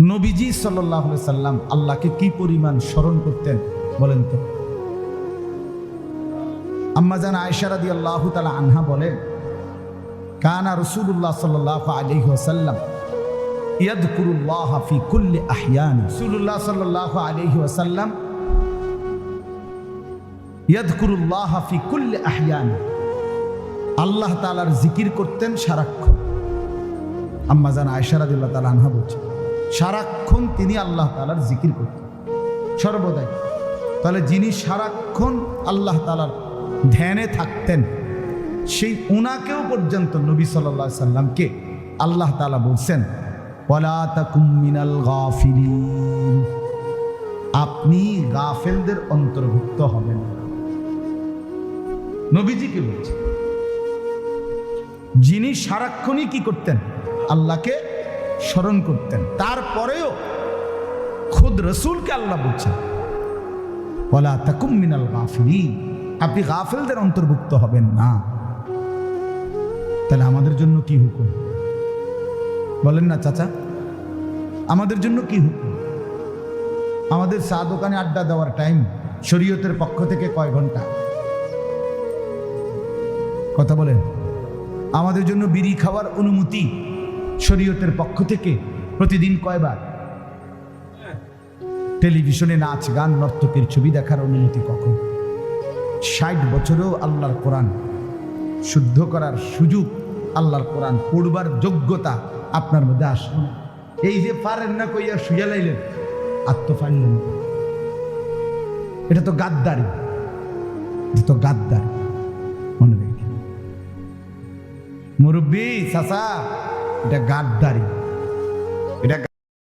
নবীজি সাল্লাহ সাল্লাম আল্লাহকে কি পরিমাণ স্মরণ করতেন বলেন তো? আম্মাজান আয়সারাদি আল্লাহ তালা আনহা বলেন, কানা রসুল্লাহ সাল্লাহ আলী ওসাল্লাম আহিয়ান। আহিয়ান। আল্লাহ তাআলার জিকির করতেন সারাক্ষণ। আম্মা জান তাআলা আনহা বলছেন সারাক্ষণ তিনি আল্লাহ তালার জিকির করতেন। সর্বদাই। তাহলে যিনি সারাক্ষণ আল্লাহ তালার ধ্যানে থাকতেন, সেই উনাকেও পর্যন্ত নবী আলাইহি সাল্লামকে আল্লাহ তাআলা বলছেন মিনাল গাফিলিন। আপনি গাফেলদের অন্তর্ভুক্ত হবেন। নবীজিকে বলছেন? যিনি সারাক্ষণই কি করতেন? আল্লাহকে স্মরণ করতেন। তারপরেও খুদ রসুলকে আল্লাহ বলছেন, ওয়ালা তাকুম মিনাল গাফিলিন। আপনি গাফেলদের অন্তর্ভুক্ত হবেন না। তাহলে আমাদের জন্য কি হুকুম? বলেন না, চাচা, আমাদের জন্য কি হুকুম? আমাদের চা দোকানে আড্ডা দেওয়ার টাইম শরীয়তের পক্ষ থেকে কয় ঘণ্টা? কথা বলেন। আমাদের জন্য বিড়ি খাওয়ার অনুমতি শরীয়তের পক্ষ থেকে প্রতিদিন কয়বার? টেলিভিশনে নাচ, গান, নর্তকের ছবি দেখার অনুমতি কখন? ষাট বছরেও আল্লাহর কোরআন শুদ্ধ করার সুযোগ আল্লাহর কোরআন পড়বার যোগ্যতা আপনার মধ্যে আসবে না। এই যে পারেন না কইয়া শুয়ে লাইলেন আত্ম পারলেন এটা তো গাদ্দারি। এটা তো গাদ্দারি। মনে রেখে মুরব্বী, চাচা এটা গাদ্দারি